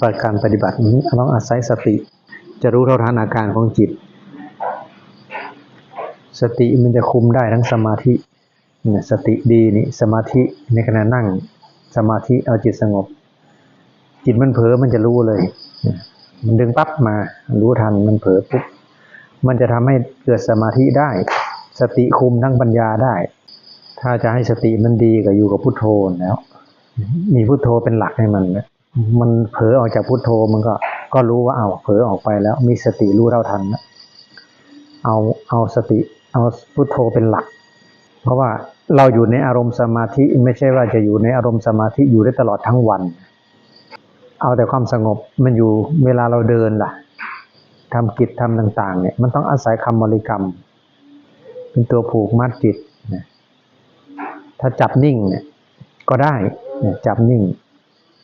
ประการปฏิบัตินี้ต้องอาศัยสติ จะรู้เท่าทันอาการของจิต สติมันจะคุมได้ทั้งสมาธิเนี่ยสติดีนี่สมาธิในขณะนั่งสมาธิเอาจิตสงบ จิตมันเผลอมันจะรู้เลย มันดึงปั๊บมา รู้ทันมันเผลอปุ๊บมันจะทำให้เกิดสมาธิได้ สติคุมทั้งปัญญาได้ ถ้าจะให้สติมันดีก็อยู่กับพุทโธแล้ว มีพุทโธเป็นหลักให้มันนะ มันเผลอออกจากพุทโธมันก็ ก็รู้ว่าเอาเผลอออกไปแล้ว มีสติรู้เท่าทันนะเอาเอาสติ เอาพุทโธเป็นหลัก เพราะว่าเราอยู่ในอารมณ์สมาธิไม่ใช่ว่าจะอยู่ในอารมณ์สมาธิอยู่ได้ตลอดทั้งวัน เอาแต่ความสงบมันอยู่เวลาเราเดินล่ะทำกิจทำต่าง ๆ เนี่ยมันต้องอาศัยคำบริกรรม เป็นตัวผูกมัดจิตถ้าจับนิ่งเนี่ยก็ได้จับนิ่ง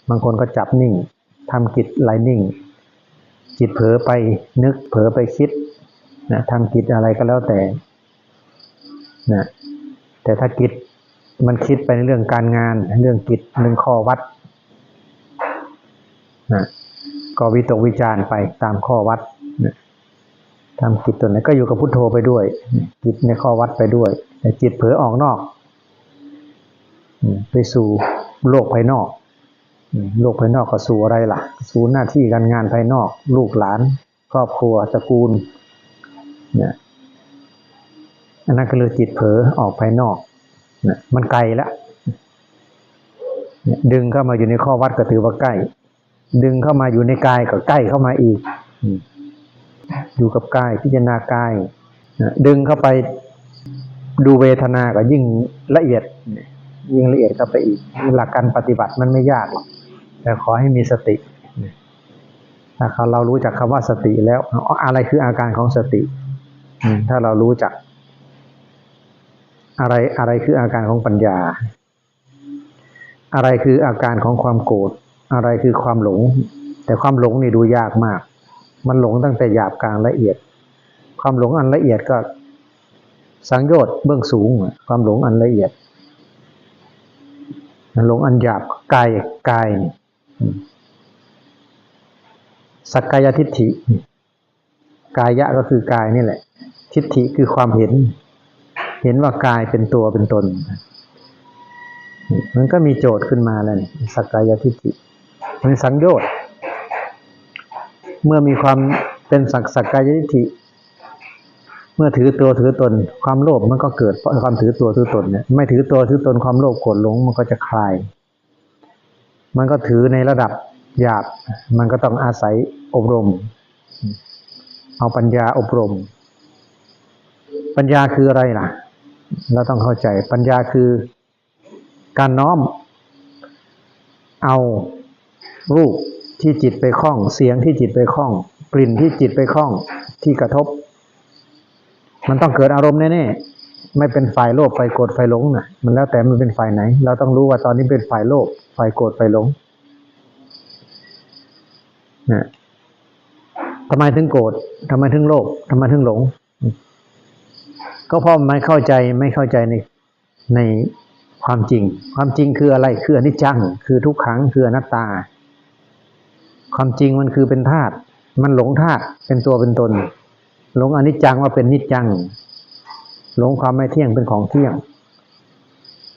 บางคนก็จับนิ่งทำกิจไลนิ่ง จิตเผลอไปนึกเผลอไปคิดนะทำกิจอะไรก็แล้วแต่นะแต่ถ้ากิจมันคิดไปในเรื่องการงาน เรื่องกิจเรื่องข้อวัดนะก็วิตกวิจารไปตามข้อวัดนะทำกิจตัวไหนก็อยู่กับพุทโธไปด้วยนะกิจในข้อวัดไปด้วย แต่จิตเผลอออกนอก ไปสู่โลกภายนอก โลกภายนอกก็สู่อะไรล่ะ สู่หน้าที่การงานภายนอก ลูกหลาน ครอบครัวตระกูลเนี่ยอันนั้นก็เลยจิตเผลอออกภายนอกนะมันไกลแล้วดึงเข้ามาอยู่ในข้อวัดก็ถือว่าใกล้ ดึงเข้ามาอยู่ในกายก็ใกล้เข้ามาอีก อยู่กับกายพิจารณากายดึงเข้าไปดูเวทนาก็ยิ่งละเอียด ยิ่งละเอียดเข้าไปอีกหลักการปฏิบัติมันไม่ยากหรอก แต่ขอให้มีสติถ้าเรารู้จักคำว่าสติแล้วอ๋ออะไรคืออาการของสติอืมถ้าเรารู้จัก อะไรอะไรคืออาการของปัญญา อะไรคืออาการของความโกรธอะไรคือความหลง แต่ความหลงนี่ดูยากมาก มันหลงตั้งแต่หยาบกลางละเอียด ความหลงอันละเอียดก็ สังโยชน์เบื้องสูงอะความหลงอันละเอียดหลงอันหยาบกายกายนี่อืม สักกายทิฏฐิ กายะก็คือกายนี่แหละ ทิฏฐิคือความเห็น เห็นว่ากายเป็นตัวเป็นตน มันก็มีโจทย์ขึ้นมาแล้วสักกายทิฏฐิเป็นสังโยชน์ เมื่อมีความเป็นสักสักกายทิฏฐิ เมื่อถือตัวถือตน ความโลภมันก็เกิดเพราะความถือตัวถือตนเนี่ย ไม่ถือตัวถือตนความโลภโกรธหลงมันก็จะคลาย มันก็ถือในระดับหยาบ มันก็ต้องอาศัยอบรม เอาปัญญาอบรม ปัญญาคืออะไรล่ะ เราต้องเข้าใจ ปัญญาคือการน้อม เอารูปที่จิตไปคล้อง เสียงที่จิตไปคล้อง กลิ่นที่จิตไปคล้อง ที่กระทบ มันต้องเกิดอารมณ์แน่ๆ ไม่เป็นฝ่ายโลภฝ่ายโกรธฝ่ายหลงนะมันแล้วแต่มันเป็นฝ่ายไหน เราต้องรู้ว่าตอนนี้เป็นฝ่ายโลภ ฝ่ายโกรธฝ่ายหลงนะทำไมถึงโกรธทำไมถึงโลภทำไมถึงหลง ก็เพราะไม่เข้าใจไม่เข้าใจในในความจริง ความจริงคืออะไร คืออนิจจัง คือทุกขัง คืออนัตตา ความจริงมันคือเป็นธาตุ มันหลงธาตุ เป็นตัวเป็นตน หลงอนิจจังว่าเป็นนิจจัง หลงความไม่เที่ยงเป็นของเที่ยง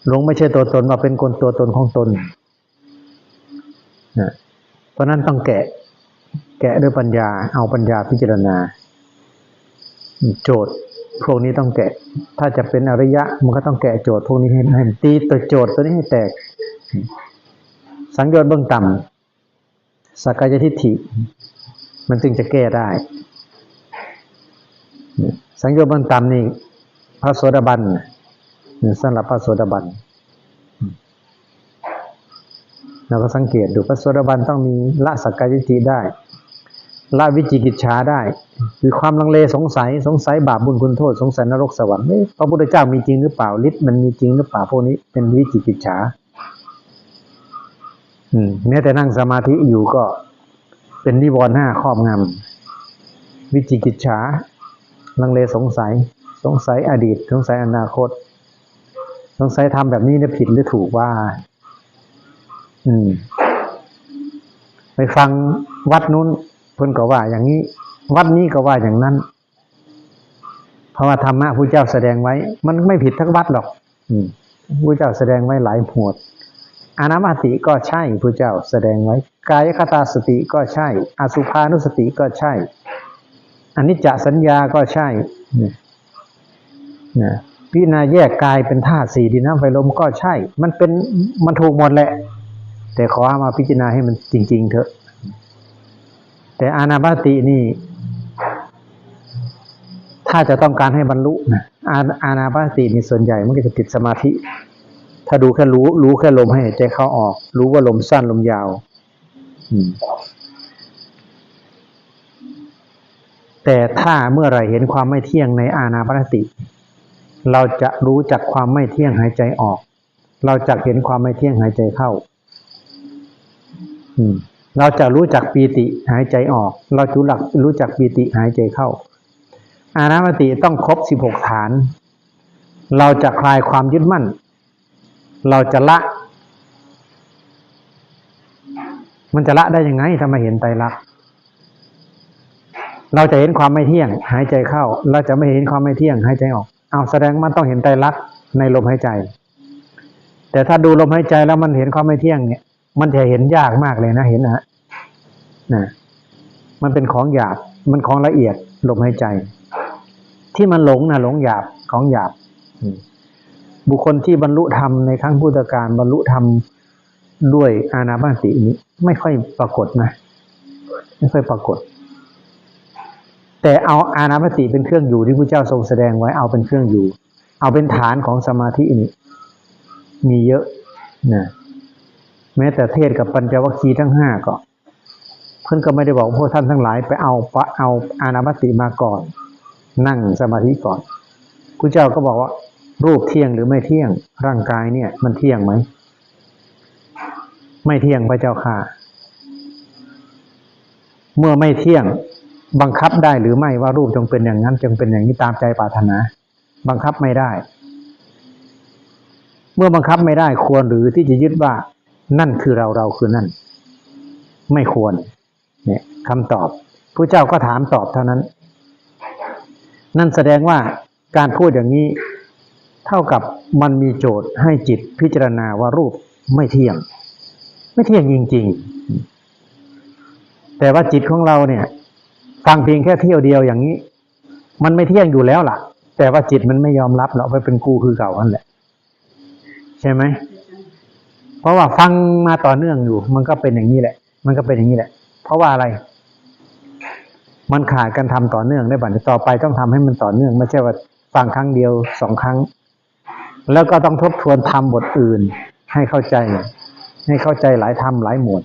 หลงไม่ใช่ตัวตนว่าเป็นคนตัวตนของตน เพราะนั้นต้องแกะ แกะด้วยปัญญา เอาปัญญาพิจารณา โจทย์พวกนี้ต้องแกะ ถ้าจะเป็นอริยะ มันก็ต้องแกะโจทย์พวกนี้ให้ให้ตีตัวโจทย์ตัวนี้ให้แตก สังโยชน์เบื้องต่ำสักกายทิฏฐิ มันจึงจะแก้ได้สังโยชน์เบื้องต่ำนี่พระโสดาบันสำหรับพระโสดาบัน เราก็สังเกตดูพระโสดาบันต้องมีละสักกายทิฏฐิได้ละวิจิกิจฉาได้ คือความลังเลสงสัยสงสัยบาปบุญคุณโทษสงสัยนรกสวรรค์พระพุทธเจ้ามีจริงหรือเปล่าฤทธิ์มันมีจริงหรือเปล่าพวกนี้เป็นวิจิกิจฉาอืมแม้แต่นั่งสมาธิอยู่ก็เป็นนิวรณ์ห้าครอบงำวิจิกิจฉาลังเลสงสัย สงสัยอดีต สงสัยอนาคต สงสัยทำแบบนี้เนี่ยผิดหรือถูกว่า อืม ไปฟังวัดนู้นเพิ่นก็ว่า อย่างนี้ วัดนี้ก็ว่าอย่างนั้น เพราะว่าธรรมะพระเจ้าแสดงไว้ มันไม่ผิดทั้งวัดหรอก อืมพระเจ้าแสดงไว้หลายหมวดอานามาติก็ใช่พระเจ้าแสดงไว้ กายคตาสติก็ใช่ อสุภานุสติก็ใช่อนิจจสัญญาก็ใช่เนี่ยนะพิจารณาแยกกายเป็นธาตุสี่ดินน้ำไฟลมก็ใช่ มันเป็นมันถูกหมดแหละ แต่ขอให้มาพิจารณาให้มันจริง ๆ เถอะ แต่อานาบาตินี่ ถ้าจะต้องการให้บรรลุนะอาอานาบาตินี่ส่วนใหญ่มันก็จะติดสมาธิ ถ้าดูแค่รู้ รู้แค่ลมให้หายใจเข้าออก รู้ว่าลมสั้นลมยาวแต่ถ้าเมื่อไรเห็นความไม่เที่ยงในอานาปานสติ เราจะรู้จักความไม่เที่ยงหายใจออก เราจะเห็นความไม่เที่ยงหายใจเข้า เราจะรู้จักปีติหายใจออก เราจุหลักรู้จักปีติหายใจเข้า อานาปานสติต้องครบสิบหกฐาน เราจะคลายความยึดมั่น เราจะละ มันจะละได้ยังไงถ้ามาเห็นไตรลักษณ์เราจะเห็นความไม่เที่ยง หายใจเข้า เราจะไม่เห็นความไม่เที่ยง หายใจออก เอาแสดงมันต้องเห็นไตรลักษณ์ในลมหายใจ แต่ถ้าดูลมหายใจแล้วมันเห็นความไม่เที่ยงเนี่ย มันจะเห็นยากมากเลยนะเห็นนะฮะนะมันเป็นของหยาบ มันของละเอียดลมหายใจ ที่มันหลงนะหลงหยาบของหยาบ บุคคลที่บรรลุธรรมในครั้งพุทธกาลบรรลุธรรมด้วยอานาบาสตินี้ ไม่ค่อยปรากฏนะ ไม่ค่อยปรากฏ แต่เอาอานาปติเป็นเครื่องอยู่ที่พระเจ้าทรงแสดงไว้เอาเป็นเครื่องอยู่ เอาเป็นฐานของสมาธินี่มีเยอะนะ แม้แต่เทศกับปัญจวัคคีย์ทั้งห้าก็ เพื่อนก็ไม่ได้บอกพวกท่านทั้งหลายไปเอาปะเอาอานาปติมาก่อน นั่งสมาธิก่อนพระเจ้าก็บอกว่า รูปเที่ยงหรือไม่เที่ยงร่างกายเนี่ย มันเที่ยงไหมไม่เที่ยงพระเจ้าค่ะ เมื่อไม่เที่ยงบังคับได้หรือไม่ว่ารูปจงเป็นอย่างนั้น จงเป็นอย่างนี้ตามใจปรารถนา บังคับไม่ได้ เมื่อบังคับไม่ได้ควรหรือที่จะยึดว่า นั่นคือเราเราคือนั่น ไม่ควร เนี่ยคำตอบพระเจ้าก็ถามตอบเท่านั้น นั่นแสดงว่าการพูดอย่างนี้ เท่ากับมันมีโจทย์ให้จิตพิจารณาว่ารูปไม่เที่ยง ไม่เที่ยงจริง ๆ แต่ว่าจิตของเราเนี่ยฟังเพียงแค่เที่ยวเดียวอย่างนี้ มันไม่เที่ยงอยู่แล้วล่ะ แต่ว่าจิตมันไม่ยอมรับเราไปเป็นกูคือเก่านั่นแหละ ใช่ไหม ราะว่าฟังมาต่อเนื่องอยู่ มันก็เป็นอย่างนี้แหละ มันก็เป็นอย่างนี้แหละ เพราะว่าอะไร มันขาดการทำต่อเนื่องได้บัดนี้ต่อไปต้องทำให้มันต่อเนื่อง ไม่ใช่ว่าฟังครั้งเดียวสองครั้ง แล้วก็ต้องทบทวนทำบทอื่น ให้เข้าใจ ให้เข้าใจหลายธรรมหลายหมวด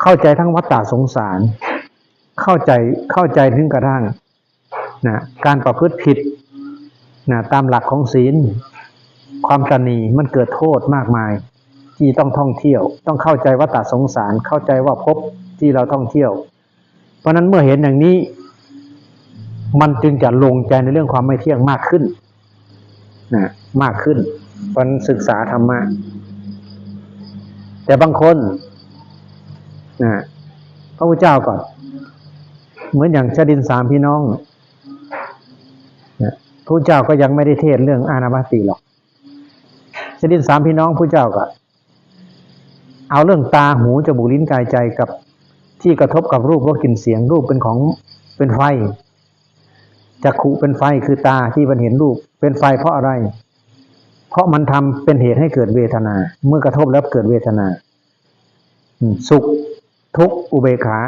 เข้าใจทั้งวัฏฏะสงสาร เข้าใจเข้าใจถึงกระทั่งนะการประพฤติผิดนะตามหลักของศีล ความตนีมันเกิดโทษมากมาย ที่ต้องท่องเที่ยว ต้องเข้าใจวัฏฏะสงสารเข้าใจว่าภพที่เราท่องเที่ยว เพราะนั้นเมื่อเห็นอย่างนี้ มันจึงจะลงใจในเรื่องความไม่เที่ยงมากขึ้นนะมากขึ้นเพราะนั้นศึกษาธรรมะแต่บางคนนะพระพุทธเจ้าก่อน เหมือนอย่างชาดินสามพี่น้องนะพระพุทธเจ้าก็ยังไม่ได้เทศเรื่องอานาบาติหรอกชาดินสามพี่น้องพระเจ้าก็ เอาเรื่องตาหูจมูกลิ้นกายใจกับที่กระทบกับรูปรสกลิ่นเสียงรูปเป็นของเป็นไฟจักขุเป็นไฟคือตาที่มันเห็นรูปเป็นไฟเพราะอะไร เพราะมันทำเป็นเหตุให้เกิดเวทนา เมื่อกระทบแล้วเกิดเวทนา สุขทุกข์อุเบกขา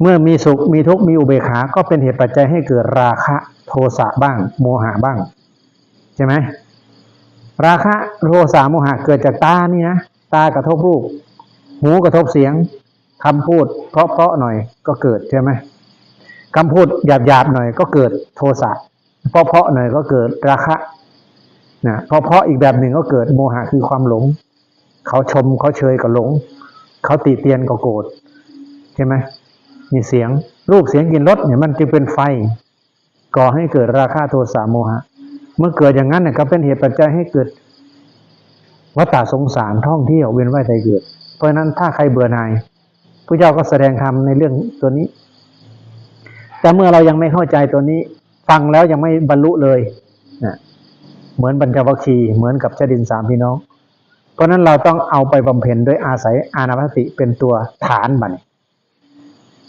เมื่อมีสุขมีทุกข์มีอุเบกขา ก็เป็นเหตุปัจจัยให้เกิดราคะ โทสะบ้าง โมหะบ้าง ใช่ไหม ราคะโทสะโมหะเกิดจากตานี่นะตากระทบรูป หูกระทบเสียงคำพูด เพราะเพราะหน่อยก็เกิดใช่ไหมคำพูดหยาบหยาบหน่อยก็เกิดโทสะเพราะเพราะหน่อยก็เกิดราคะนะเพราะเพราะอีกแบบหนึ่งก็เกิดโมหะคือความหลง เขาชมเขาเชยก็หลง เขาติเตียนก็โกรธใช่ไหมมีเสียงรูปเสียงกินรสเนี่ยมันจึงเป็นไฟ ก่อให้เกิดราคะโทสะโมหะ เมื่อเกิดอย่างนั้นเนี่ยก็เป็นเหตุปัจจัยให้เกิดวัฏฏะสงสารท่องเที่ยวเวียนว่ายใจเกิด เพราะฉะนั้นถ้าใครเบื่อหน่ายพระเจ้าก็แสดงธรรมในเรื่องตัวนี้ แต่เมื่อเรายังไม่เข้าใจตัวนี้ ฟังแล้วยังไม่บรรลุเลยนะเหมือนบรรจวัคคีเหมือนกับเจ้าดินสามพี่น้อง เพราะนั้นเราต้องเอาไปบำเพ็ญโดยอาศัยอานาปสติเป็นตัวฐานบัน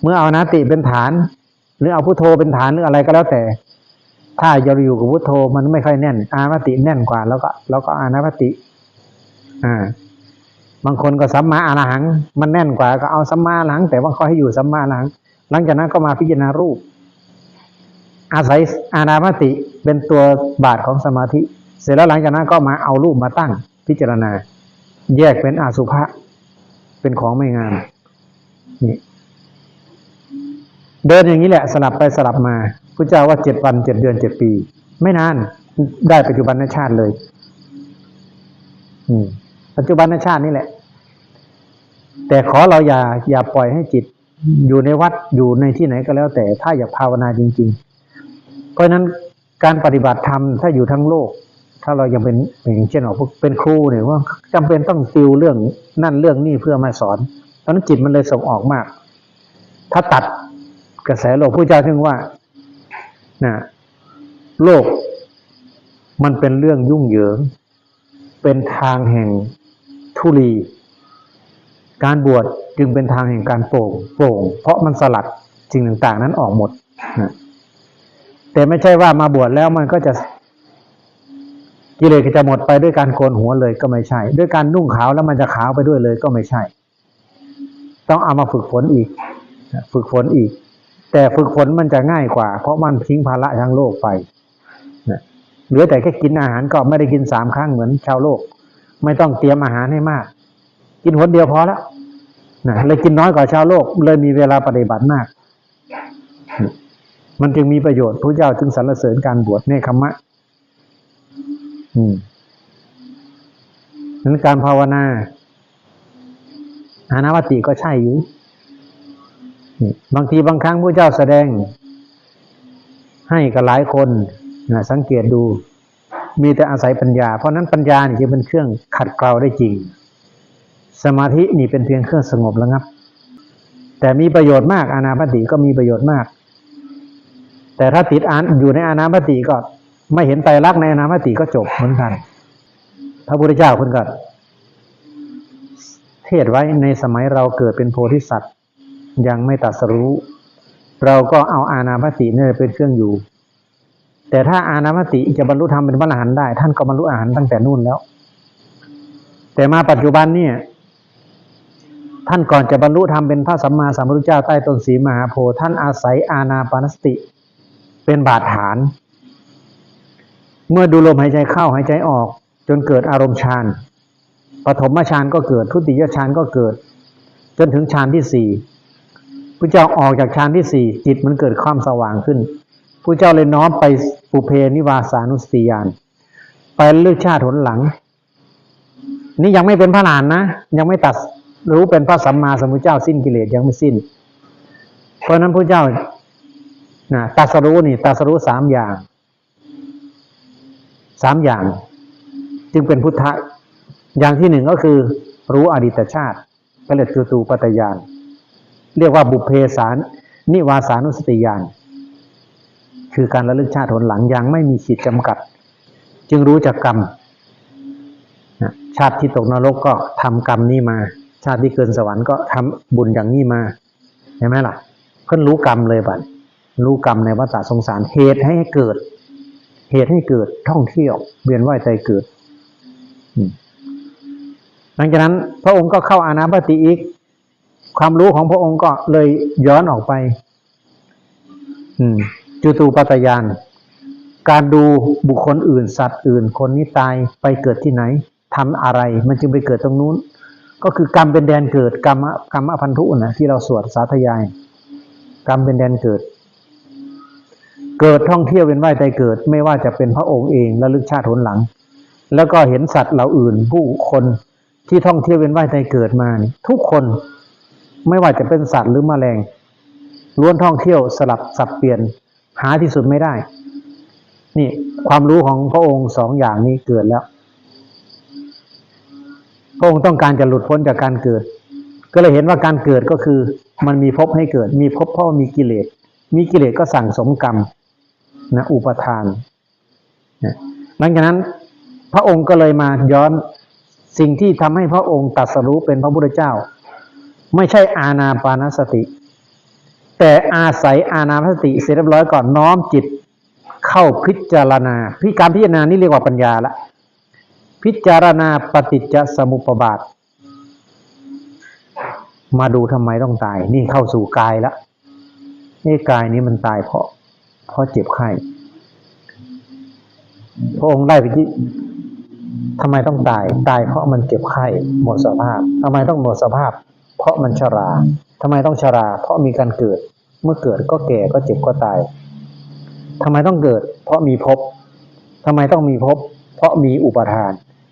เมื่อเอานาติเป็นฐาน หรือเอาพุทโธเป็นฐานหรืออะไรก็แล้วแต่ ถ้าเราอยู่กับพุทโธมันไม่ค่อยแน่น อานาติแน่นกว่า แล้วก็แล้วก็อานาติ อ่า บางคนก็สัมมาอรหัง มันแน่นกว่าก็เอาสัมมาอรหัง แต่ว่าเขาให้อยู่สัมมาอรหัง หลังจากนั้นก็มาพิจารณารูป อาศัยอานาปติเป็นตัวบาทของสมาธิ เสร็จแล้วหลังจากนั้นก็มาเอารูปมาตั้ง พิจารณา แยกเป็นอาสุภะเป็นของไม่งามนี่ เดินอย่างนี้แหละสลับไปสลับมาพระเจ้าว่าเจ็ดวันเจ็ดเดือนเจ็ดปี ไม่นานได้ปัจจุบันชาติเลยปัจจุบันชาตินี่แหละ แต่ขอเราอย่าอย่าปล่อยให้จิต อยู่ในวัดอยู่ในที่ไหนก็แล้ว แต่ถ้าอยากภาวนาจริง ๆ เพราะนั้นการปฏิบัติธรรมถ้าอยู่ทั้งโลก ถ้าเรายังเป็นอย่างเช่นว่าพวกเป็นครูเนี่ยว่าจำเป็นต้องติวเรื่องนั่นเรื่องนี่เพื่อมาสอนตอนนั้นจิตมันเลยส่งออกมาก ถ้าตัด กระแสโลกผู้เจ้าถึงว่านะโลกมันเป็นเรื่องยุ่งเหยิง เป็นทางแห่งทุลี การบวชจึงเป็นทางแห่งการโปร่งโปร่ง เพราะมันสลัดสิ่งต่างๆ นั้นออกหมดนะแต่ไม่ใช่ว่ามาบวชแล้วมันก็จะกิเลสจะหมดไปด้วยการโกนหัวเลยก็ไม่ใช่ ด้วยการนุ่งขาวแล้วมันจะขาวไปด้วยเลยก็ไม่ใช่ ต้องเอามาฝึกฝนอีก ฝึกฝนอีก แต่ฝึกฝนมันจะง่ายกว่า เพราะมันทิ้งภาระทางโลกไปนะเหลือแต่แค่กินอาหารก็ไม่ได้กินสามครั้งเหมือนชาวโลก ไม่ต้องเตรียมอาหารให้มาก กินหนเดียวพอแล้วนะเลยกินน้อยกว่าชาวโลก เลยมีเวลาปฏิบัติมาก มันจึงมีประโยชน์พระเจ้าจึงสรรเสริญการบวชเนคขมะนั้นการภาวนาอานาวติก็ใช่อยู่ บางทีบางครั้งพระเจ้าแสดง ให้กับหลายคนนะสังเกตดู มีแต่อาศัยปัญญา เพราะนั้นปัญญานี่จะเป็นเครื่องขัดเกลาได้จริง สมาธินี่เป็นเพียงเครื่องสงบระงับ แต่มีประโยชน์มากอานาปติก็มีประโยชน์มาก แต่ถ้าติดอ่านอยู่ในอานาปติก็ไม่เห็นไตรลักษณ์ในอานาปติก็จบเหมือนกันพระพุทธเจ้าคนก็เทศไว้ในสมัยเราเกิดเป็นโพธิสัตว์ ยังไม่ตรัสรู้ เราก็เอาอานาปตินี่เป็นเครื่องอยู่ แต่ถ้าอานาปติจะบรรลุธรรมเป็นพระอรหันต์ได้ ท่านก็บรรลุอรหันต์ตั้งแต่นู่นแล้ว แต่มาปัจจุบันเนี่ยท่านก่อนจะบรรลุธรรมเป็นพระสัมมาสัมพุทธเจ้าใต้ต้นสีมหาโพธิ์ท่านอาศัยอานาปานสติ เป็นบาดฐาน เมื่อดูลมหายใจเข้าหายใจออก จนเกิดอารมณ์ฌานปฐมฌานก็เกิดทุติยฌานก็เกิด จนถึงฌานที่สี่ พระเจ้าออกจากฌานที่สี่จิตมันเกิดความสว่างขึ้นพระเจ้าเลยน้อมไปปุเพนิวาสานุสติยานไปเลือกชาติหนหลัง นี่ยังไม่เป็นพระนานนะ ยังไม่ตัดรู้เป็นพระสัมมาสัมพุทธเจ้าสิ้นกิเลสยังไม่สิ้น เพราะนั้นพระเจ้านะตัสรู้นี่ตัสรู้สามอย่างสามอย่าง จึงเป็นพุทธะอย่างที่หนึ่งก็คือรู้อดีตชาติก็เรียกคือตูปัตยาน เรียกว่าบุเพสารนิวาสานุสติยานคือการระลึกชาติหนหลังยังไม่มีขีดจำกัด จึงรู้จากกรรมชาติที่ตกนรกก็ทำกรรมนี้มา ชาติที่เกินสวรรค์ก็ทำบุญอย่างนี้มาเห็นไหมล่ะ เพิ่นรู้กรรมเลยบัดรู้กรรมในวัฏสงสารเหตุให้เกิด เหตุให้เกิดท่องเที่ยวเวียนว่ายใจเกิดหลังจากนั้นพระองค์ก็เข้าอานาปติอีก ความรู้ของพระองค์ก็เลยย้อนออกไปจุตูปาตยาน การดูบุคคลอื่น สัตว์อื่น คนนี้ตายไปเกิดที่ไหนทำอะไร มันจึงไปเกิดตรงนู้น ก็คือกรรมเป็นแดนเกิด กรรมกรรมอพันธุนะที่เราสวดสาธยาย กรรมเป็นแดนเกิด เกิดท่องเที่ยวเป็นว่ายใจเกิด ไม่ว่าจะเป็นพระองค์เองและลึกชาติหนหลัง แล้วก็เห็นสัตว์เหล่าอื่น ผู้คนที่ท่องเที่ยวเป็นว่ายใจเกิดมาทุกคน ไม่ว่าจะเป็นสัตว์หรือแมลงล้วนท่องเที่ยวสลับสับเปลี่ยนหาที่สุดไม่ได้ นี่ความรู้ของพระองค์สองอย่างนี้เกิดแล้ว พระองค์ต้องการจะหลุดพ้นจากการเกิด ก็เลยเห็นว่าการเกิดก็คือ มันมีภพให้เกิด มีภพเพราะว่ามีกิเลส มีกิเลสก็สั่งสมกรรมนะอุปทานนะหลังจากนั้นพระองค์ก็เลยมาย้อนสิ่งที่ทำให้พระองค์ตรัสรู้เป็นพระพุทธเจ้า ไม่ใช่อาณาปานสติ แต่อาศัยอาณาปานสติเสร็จเรียบร้อยก่อนน้อมจิตเข้าพิจารณาพิการพิจารณานี่เรียกว่าปัญญาละพิจารณาปฏิจจสมุปบาท มาดูทำไมต้องตาย นี่เข้าสู่กายแล้วนี่กายนี้มันตายเพราะ เพราะเจ็บไข้พระองค์ได้ไปที่ทำไมต้องตาย ตายเพราะมันเจ็บไข้หมดสภาพทำไมต้องหมดสภาพ เพราะมันชราทำไมต้องชรา เพราะมีการเกิด เมื่อเกิดก็แก่ก็เจ็บก็ตายทำไมต้องเกิด เพราะมีภพทำไมต้องมีภพเพราะมีอุปทาน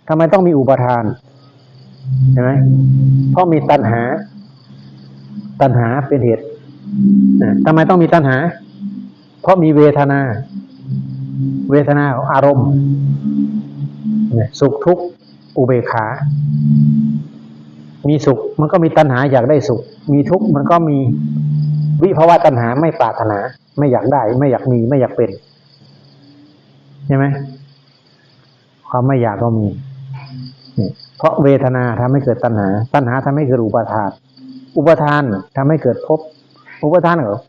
ทำไมต้องมีอุปทานเห็นไหมเพราะมีตัณหา ตัณหาเป็นเหตุนะทำไมต้องมีตัณหา เพราะมีเวทนา เวทนาของอารมณ์สุขทุกข์อุเบกขา มีสุขมันก็มีตัณหาอยากได้สุข มีทุกข์มันก็มีวิภาวะตัณหาไม่ปรารถนา ไม่อยากได้ ไม่อยากมีไม่อยากเป็นใช่ไหมความไม่อยากก็มีเพราะเวทนาทำให้เกิดตัณหา ตัณหาทำให้เกิดอุปาทาน อุปาทานทำให้เกิดภพอุปาทานเหรอ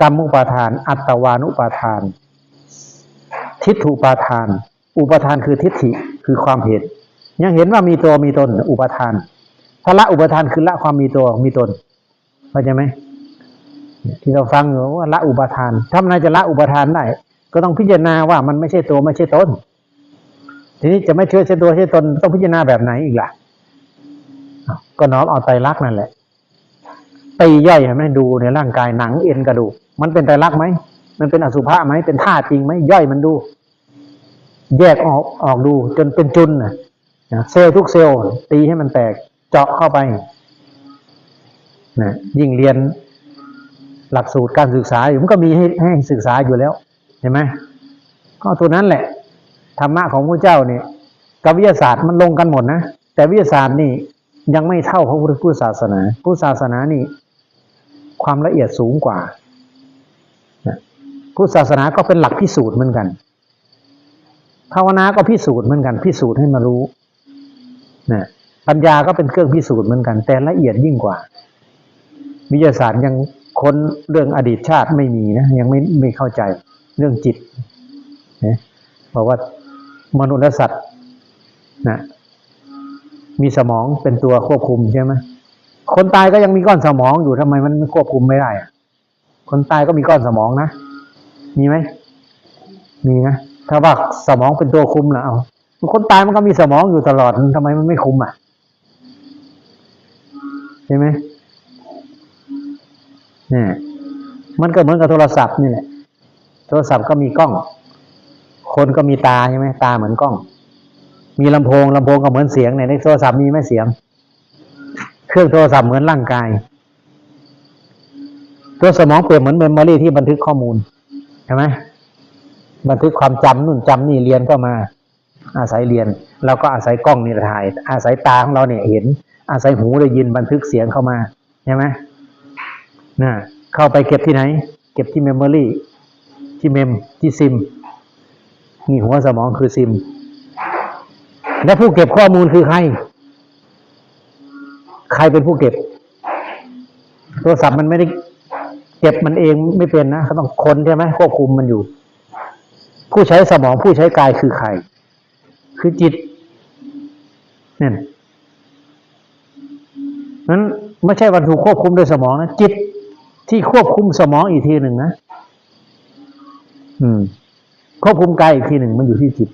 กรรมอุปาทาน อัตวานุปาทาน ทิฏฐุปาทาน อุปาทานคือทิฏฐิคือความเห็นยังเห็นว่ามีตัวมีตนอุปาทาน ถ้าละอุปทานคือละความมีตัวมีตนเข้าใจไหมที่เราฟังอยู่ว่าละอุปทาน ถ้ามันจะละอุปทานได้ ก็ต้องพิจารณาว่ามันไม่ใช่ตัวไม่ใช่ตนทีนี้จะไม่เชื่อใช่ตัวใช่ตนต้องพิจารณาแบบไหนอีกล่ะก็น้อมเอาไตรลักษณ์นั่นแหละตีย่อยให้มันดูในร่างกายหนังเอ็นกระดูกมันเป็นไตรลักษณ์ไหมมันเป็นอสุภะไหมเป็นธาตุจริงไหมย่อยมันดู แยกออกออกดูจนเป็นจุนนะเซลล์ทุกเซลล์ตีให้มันแตก เจาะเข้าไปนะยิ่งเรียนหลักสูตรการศึกษาอยู่มันก็มีให้ให้ศึกษาอยู่แล้วเห็นไหมก็ตัวนั้นแหละธรรมะของพระเจ้าเนี่ยกับวิทยาศาสตร์มันลงกันหมดนะแต่วิทยาศาสตร์นี่ยังไม่เท่าพระพุทธศาสนาพุทธศาสนานี่ ความละเอียดสูงกว่าพุทธศาสนาก็เป็นหลักพิสูจน์เหมือนกันภาวนาก็พิสูจน์เหมือนกัน พิสูจน์ให้มารู้นะ ปัญญาก็เป็นเครื่องพิสูจน์เหมือนกัน แต่ละเอียดยิ่งกว่า วิทยาศาสตร์ยังค้นเรื่องอดีตชาติไม่มีนะยังไม่ไม่เข้าใจเรื่องจิตนะบอกว่ามนุษย์และสัตว์นะมีสมองเป็นตัวควบคุมใช่ไหมคนตายก็ยังมีก้อนสมองอยู่ทำไมมันควบคุมไม่ได้คนตายก็มีก้อนสมองนะมีไหมมีนะถ้าว่าสมองเป็นตัวคุมล่ะเอาคนตายมันก็มีสมองอยู่ตลอดทำไมมันไม่คุมอะ ใช่ไหมเนี่ยมันก็เหมือนกับโทรศัพท์นี่แหละ โทรศัพท์ก็มีกล้อง คนก็มีตาใช่ไหมตาเหมือนกล้อง มีลำโพงลำโพงก็เหมือนเสียงเนี่ยในโทรศัพท์มีไหมเสียง เครื่องโทรศัพท์เหมือนร่างกาย ตัวสมองเปรียบเหมือนเมมโมรีที่บันทึกข้อมูลใช่ไหมบันทึกความจำนู่นจำนี่เรียนก็มา อาศัยเรียนเราก็อาศัยกล้องนี่ถ่าย อาศัยตาของเราเนี่ยเห็น อาศัยหูได้ยินบันทึกเสียงเข้ามาใช่ไหมน่ะเข้าไปเก็บที่ไหน เก็บที่เมมโมรี่ที่เมมที่ซิมนี่หัวสมองคือซิม และผู้เก็บข้อมูลคือใคร ใครเป็นผู้เก็บ โทรศัพท์มันไม่ได้เก็บมันเองไม่เป็นนะเขาต้องคนใช่ไหมควบคุมมันอยู่ ผู้ใช้สมองผู้ใช้กายคือใคร คือจิตเนี่ย นั้นไม่ใช่วันถูกควบคุมโดยสมองนะจิตที่ควบคุมสมองอีกทีหนึ่งนะอืม ควบคุมกายอีกทีหนึ่งมันอยู่ที่จิต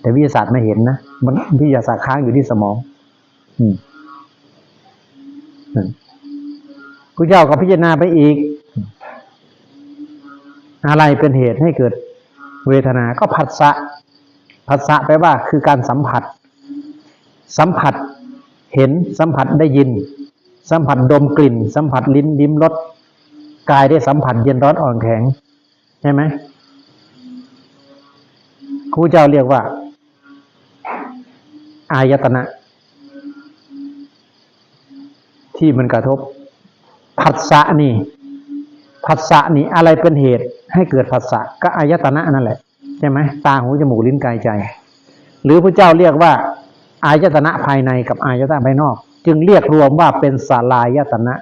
แต่วิทยาศาสตร์ไม่เห็นนะมันวิทยาศาสตร์ค้างอยู่ที่สมอง อืมพระเจ้าก็พิจารณาไปอีก อะไรเป็นเหตุให้เกิดเวทนา ก็ผัสสะผัสสะแปลว่าคือการสัมผัส สัมผัส เห็นสัมผัสได้ยิน สัมผัสดมกลิ่น สัมผัสลิ้นลิ้มรสกายได้สัมผัสเย็นร้อนอ่อนแข็ง ใช่ไหมครูเจ้าเรียกว่า อายตนะ ที่มันกระทบผัสสะนี่ผัสสะนี่อะไรเป็นเหตุให้เกิดผัสสะก็อายตนะนั่นแหละ ใช่ไหมตาหูจมูกลิ้นกายใจ หรือพระเจ้าเรียกว่า อายตนะภายในกับอายตนะภายนอก จึงเรียกรวมว่าเป็นสลายตนะ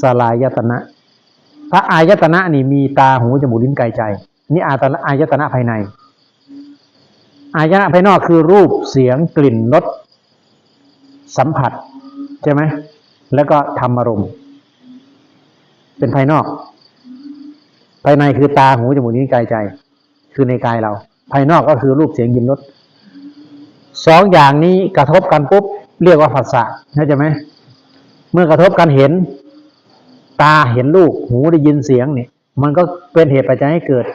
สลายตนะพระอายตนะนี่มีตาหูจมูกลิ้นกายใจ นี่อาตนะอายตนะภายใน อายตนะภายนอกคือรูปเสียงกลิ่นรสสัมผัสใช่ไหมแล้วก็ธรรมอารมณ์เป็นภายนอก ภายในคือตาหูจมูกลิ้นกายใจ คือในกายเรา ภายนอกก็คือรูปเสียงกลิ่นรส สองอย่างนี้กระทบกันปุ๊บเรียกว่าผัสสะเข้าใจไหมเมื่อกระทบกันเห็น ตาเห็นรูปหูได้ยินเสียงเนี่ย มันก็เป็นเหตุปัจจัยให้เกิด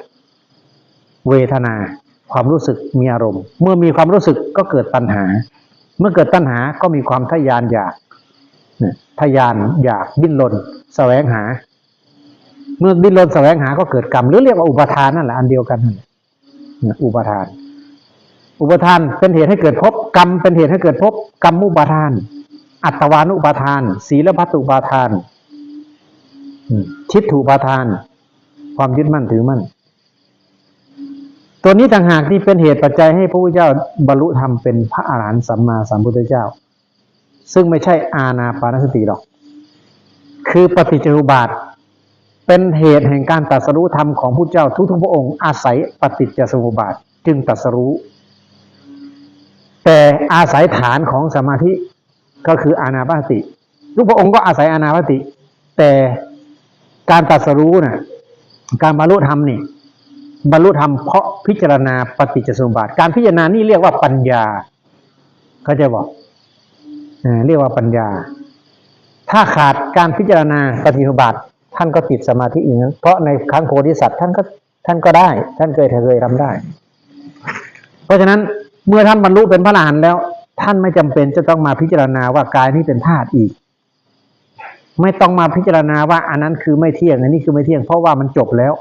เวทนา ความรู้สึกมีอารมณ์ เมื่อมีความรู้สึกก็เกิดตัณหา เมื่อเกิดตัณหาก็มีความทะยานอยากทะยานอยากดิ้นรนแสวงหา เมื่อดิ้นรนแสวงหาก็เกิดกรรมหรือเรียกว่าอุปทานนั่นแหละอันเดียวกันนั่นอุปทาน อุปทานเป็นเหตุให้เกิดภพกรรมเป็นเหตุให้เกิดภพกรรมอุปทาน อัตวานุปทาน ศีลพัตุปทานทิฏฐุปทาน ความยึดมั่นถือมั่น ตัวนี้ต่างหากที่เป็นเหตุปัจจัยให้พระพุทธเจ้าบรรลุธรรมเป็นพระอาหารหันต์สัมมาสัมพุทธเจ้า ซึ่งไม่ใช่อาณาปานสติหรอก คือปฏิจจุบาทเป็นเหตุแห่งการตรัสรู้ธรรมของพระเจ้าทุกๆพระองค์อาศัยปฏิจจสมุปบาท จึงตรัสรู้ แต่อาศัยฐานของสมาธิก็คืออานาปานสติทุกพระองค์ก็อาศัยอานาปานสติ แต่การตรัสรู้น่ะการบรรลุธรรมนี่บรรลุธรรมเพราะพิจารณาปฏิจจสมุปบาทการพิจารณานี่เรียกว่าปัญญาเขาจะบอกเรียกว่าปัญญา ถ้าขาดการพิจารณาปฏิจจสมุบาทท่านก็ติดสมาธิอย่างนั้นเพราะในครั้งโพธิสัตว์ท่านก็ท่านก็ได้ ท่านเคยเคยทำได้ เพราะฉะนั้น เมื่อท่านบรรลุเป็นพระอรหันต์แล้ว ท่านไม่จำเป็นจะต้องมาพิจารณาว่ากายนี้เป็นธาตุอีก ไม่ต้องมาพิจารณาว่าอันนั้นคือไม่เที่ยงอันนี้คือไม่เที่ยงเพราะว่ามันจบแล้ว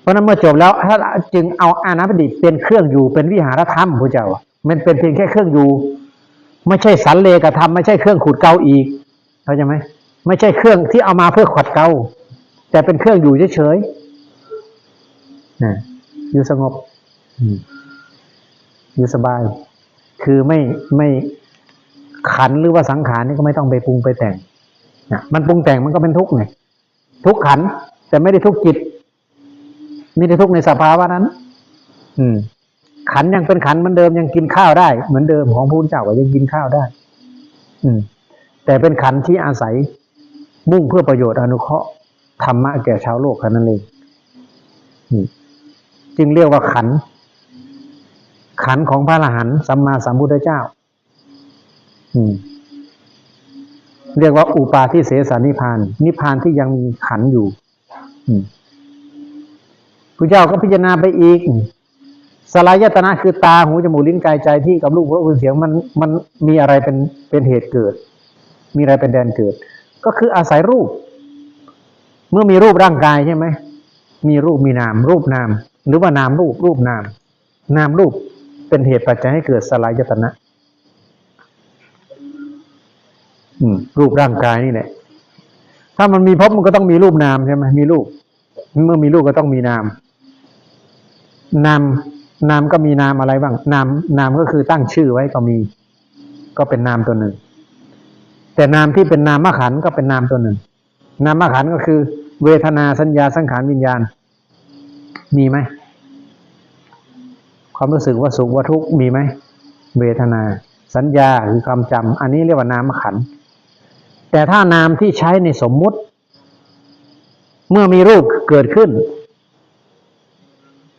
เพราะนั้นเมื่อจบแล้วถ้าจึงเอาอานาปดิเป็นเครื่องอยู่เป็นวิหารธรรมพระเจ้า มันเป็นเพียงแค่เครื่องอยู่ ไม่ใช่สันเลกธรรมไม่ใช่เครื่องขุดเกาอีกเข้าใจไหมไม่ใช่เครื่องที่เอามาเพื่อขัดเกาแต่เป็นเครื่องอยู่เฉยๆนะอยู่สงบ อืม อยู่สบาย คือไม่ไม่ขันหรือว่าสังขารนี่ก็ไม่ต้องไปปรุงไปแต่งนะมันปรุงแต่งมันก็เป็นทุกข์ไงทุกข์ขัน แต่ไม่ได้ทุกข์จิตไม่ได้ทุกข์ในสภาวะนั้น อืม ขันยังเป็นขันเหมือนเดิมยังกินข้าวได้ เหมือนเดิมของพระพุทธเจ้าก็ยังกินข้าวได้ อืม แต่เป็นขันที่อาศัยมุ่งเพื่อประโยชน์อนุเคราะห์ธรรมะแก่ชาวโลกแค่นั้นเองอืมจึงเรียกว่าขัน ขันของพระอรหันต์สัมมาสัมพุทธเจ้า อืม เรียกว่าอุปาทิเสสนิพาน นิพานที่ยังมีขันอยู่พระเจ้าก็พิจารณาไปอีกสลายตนะคือตาหูจมูกลิ้นกายใจที่กับรูปรสกลิ่นเสียงมันมันมีอะไรเป็นเป็นเหตุเกิด มีอะไรเป็นแดนเกิด ก็คืออาศัยรูป เมื่อมีรูปร่างกายใช่ไหมมีรูปมีนาม รูปนาม หรือว่านามรูปรูปนาม นามรูป เป็นเหตุปัจจัยให้เกิดสลายตนะรูปร่างกายนี่แหละ ถ้ามันมีภพมันก็ต้องมีรูปนามใช่ไหมมีรูป เมื่อมีรูปก็ต้องมีนาม นาม นามก็มีนามอะไรบ้าง นาม นามก็คือตั้งชื่อไว้ก็มี ก็เป็นนามตัวหนึ่ง แต่นามที่เป็นนามขันก็เป็นนามตัวหนึ่ง นามขันก็คือ เวทนาสัญญาสังขารวิญญาณ มีไหม ความรู้สึกว่าสุขว่าทุกข์มีไหมเวทนา สัญญาคือความจำอันนี้เรียกว่านามขัน แต่ถ้านามที่ใช้ในสมมุติ เมื่อมีรูปเกิดขึ้น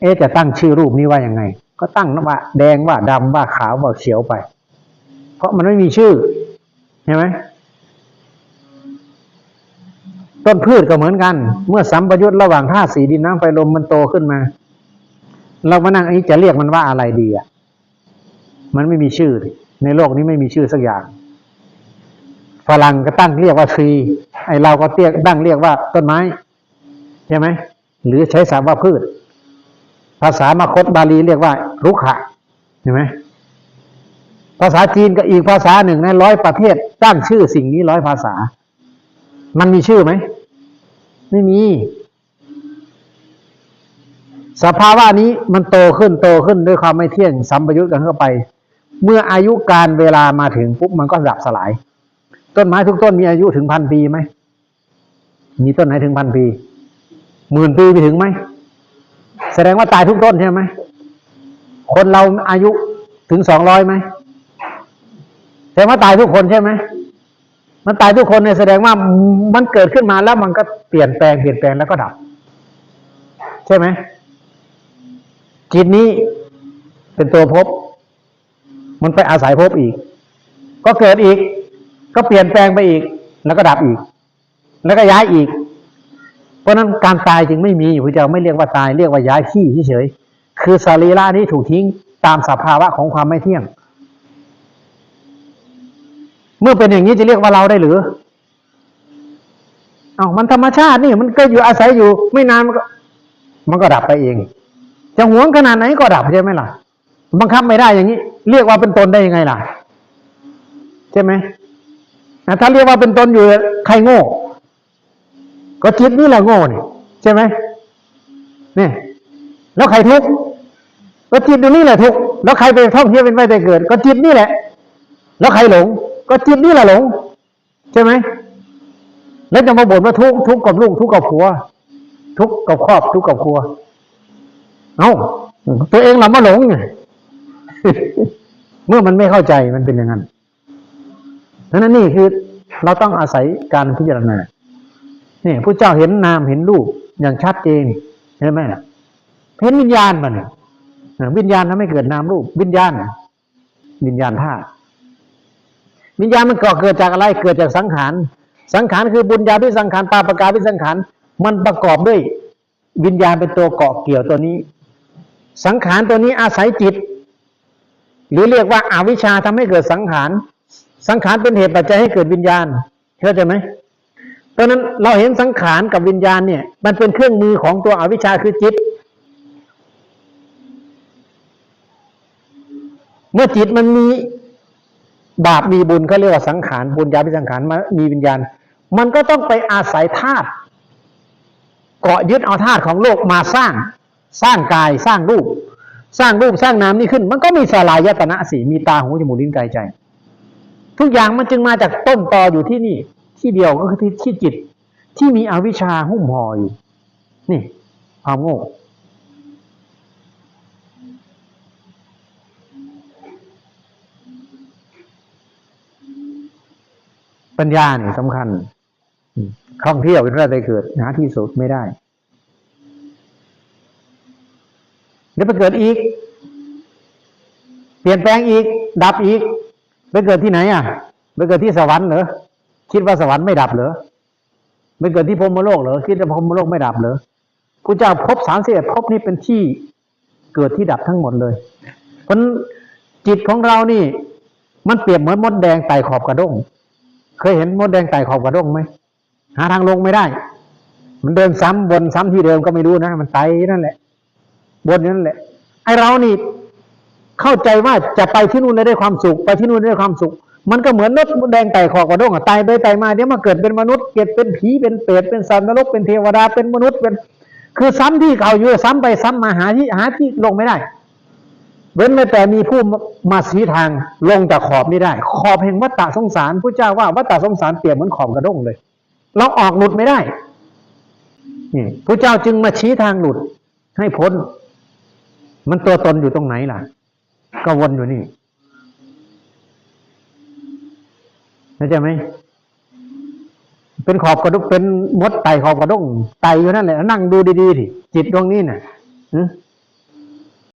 เอ๊จะตั้งชื่อรูปนี้ว่ายังไง ก็ตั้งว่า แดงว่าดำว่าขาวว่าเขียวไป เพราะมันไม่มีชื่อใช่ไหมต้นพืชก็เหมือนกัน เมื่อสัมปยุตระหว่างธาตุสีดินน้ำไฟลมมันโตขึ้นมา เรามานั่งอันนี้จะเรียกมันว่าอะไรดีอะ มันไม่มีชื่อ ในโลกนี้ไม่มีชื่อสักอย่าง ฝรั่งก็ตั้งเรียกว่าทรี ไอเราก็เรียกตั้งเรียกว่าต้นไม้ใช่ไหม หรือใช้ศัพท์ว่าพืช ภาษามาคตบาลีเรียกว่ารุขะเห็นไหมภาษาจีนก็อีกภาษาหนึ่งในร้อยประเภทตั้งชื่อสิ่งนี้ร้อยภาษา มันมีชื่อไหม ไม่มี สภาวะนี้มันโตขึ้นโตขึ้นด้วยความไม่เที่ยงสัมปยุตกันเข้าไป เมื่ออายุการเวลามาถึงปุ๊บมันก็ดับสลาย ต้นไม้ทุกต้นมีอายุถึงพันปีไหมมีต้นไหนถึงพันปีหมื่นปีไปถึงไหมแสดงว่าตายทุกต้นใช่ไหมคนเราอายุถึงสองร้อยไหมแสดงว่าตายทุกคนใช่ไหมมันตายทุกคนเนี่ยแสดงว่ามันเกิดขึ้นมาแล้วมันก็เปลี่ยนแปลงเปลี่ยนแปลงแล้วก็ดับ ใช่ไหม จิตนี้เป็นตัวภพมันไปอาศัยภพอีก ก็เกิดอีก ก็เปลี่ยนแปลงไปอีก แล้วก็ดับอีก แล้วก็ย้ายอีก เพราะนั้นการตายจึงไม่มีพระเจ้าไม่เรียกว่าตาย เรียกว่าย้ายที่เฉยๆคือสรีระนี้ถูกทิ้งตามสภาวะของความไม่เที่ยง เมื่อเป็นอย่างนี้จะเรียกว่าเราได้หรือเอามันธรรมชาตินี่มันก็อยู่อาศัยอยู่ ไม่นานมันก็ มันก็ดับไปเอง จะหวงขนาดไหนก็ดับใช่ไหมล่ะ บังคับไม่ได้อย่างนี้ เรียกว่าเป็นตนได้ยังไงล่ะ ใช่ไหมถ้าเรียกว่าเป็นตนอยู่ใครโง่ ก็จิตนี่แหละโง่นี่ใช่ไหมนี่แล้วใครทุกข์ก็จิตอยู่นี่แหละทุกข์แล้วใครไปท่องเที่ยวเป็นไปแต่เกิด ก็จิตนี่แหละ แล้วใครหลง ก็จิตนี่แหละหลง ใช่ไหมแล้วจะมาบ่นว่าทุกข์ทุกข์กับลูกทุกข์กับผัว ทุกข์กับครอบทุกข์กับครัว เอ้าตัวเองเรามาหลงไงเมื่อมันไม่เข้าใจมันเป็นอย่างนั้นดังนั้นนี่คือเราต้องอาศัยการพิจารณานี่พระเจ้าเห็นนามเห็นรูปอย่างชัดเจนเห็นไหมเห็นวิญญาณมันวิญญาณทำให้เกิดนามรูป วิญญาณวิญญาณธาตุวิญญาณมันก่อเกิดจากอะไร เกิดจากสังขาร สังขารคือบุญญาพิสังขารปาปกาพิสังขาร มันประกอบด้วย วิญญาณเป็นตัวเกาะเกี่ยวตัวนี้ สังขารตัวนี้อาศัยจิต หรือเรียกว่าอาวิชชาทำให้เกิดสังขาร สังขารเป็นเหตุปัจจัยให้เกิดวิญญาณเข้าใจไหมเพราะนั้นเราเห็นสังขารกับวิญญาณเนี่ย มันเป็นเครื่องมือของตัวอวิชชาคือจิต เมื่อจิตมันมีบาปมีบุญเขาเรียกว่าสังขารบุญญาพิสังขารมามีวิญญาณ มันก็ต้องไปอาศัยธาตุเกาะยึดเอาธาตุของโลกมาสร้าง สร้างกายสร้างรูป สร้างรูปสร้างนามนี้ขึ้น มันก็มีสลายยตนะสีมีตาหูจมูกลิ้นกายใจ ทุกอย่างมันจึงมาจากต้นตออยู่ที่นี่ ที่เดียวก็คือที่ที่จิต ที่มีอวิชชาหุ้มห่ออยู่นี่ความโง่ปัญญาเนี่ยสำคัญท่องเที่ยวเป็นอะไรเกิดหาที่สุดไม่ได้ เดี๋ยวไปเกิดอีก เปลี่ยนแปลงอีก ดับอีก ไปเกิดที่ไหนอะ ไปเกิดที่สวรรค์เหรอคิดว่าสวรรค์ไม่ดับเหรอไปเกิดที่พรมโลกเหรอคิดว่าพรมโลกไม่ดับเหรอพระเจ้าพบสามสิบเอ็ดพบนี่เป็นที่เกิดที่ดับทั้งหมดเลย เพราะจิตของเรานี่ มันเปรียบเหมือนมดแดงไต่ขอบกระด้ง เคยเห็นมดแดงไต่ขอบกระด้งไหมหาทางลงไม่ได้ มันเดินซ้ำวนซ้ำที่เดิมก็ไม่รู้นะ มันไต่นั่นแหละ บนนั่นแหละ ไอเรานี่เข้าใจว่าจะไปที่นู่นได้ความสุข ไปที่นู่นได้ความสุข มันก็เหมือนนกแดงไต่ขอกระด้งอะตายไปไต่มาเดี๋ยวมาเกิดเป็นมนุษย์เกิดเป็นผีเป็นเปรตเป็นสัตว์นรกเป็นเทวดาเป็นมนุษย์เป็น คือซ้ำที่เก่าอยู่ซ้ำไปซ้ำมาหาที่หาที่ลงไม่ได้ เว้นไม่แต่มีผู้มาสีทางลงจากขอบนี้ได้ ขอบแห่งวัฏฏะสงสารพระเจ้าว่าวัฏฏะสงสารเปรียบเหมือนขอบกระด้งเลย เราออกหลุดไม่ได้นี่พระเจ้าจึงมาชี้ทางหลุดให้พ้น มันตัวตนอยู่ตรงไหนล่ะ ก็วนอยู่นี่เข้าใจไหมเป็นขอบกระดุกเป็นมดไตขอบกระดุกไตอยู่นั่นแหละนั่งดูดีๆทีจิตดวงนี้น่ะ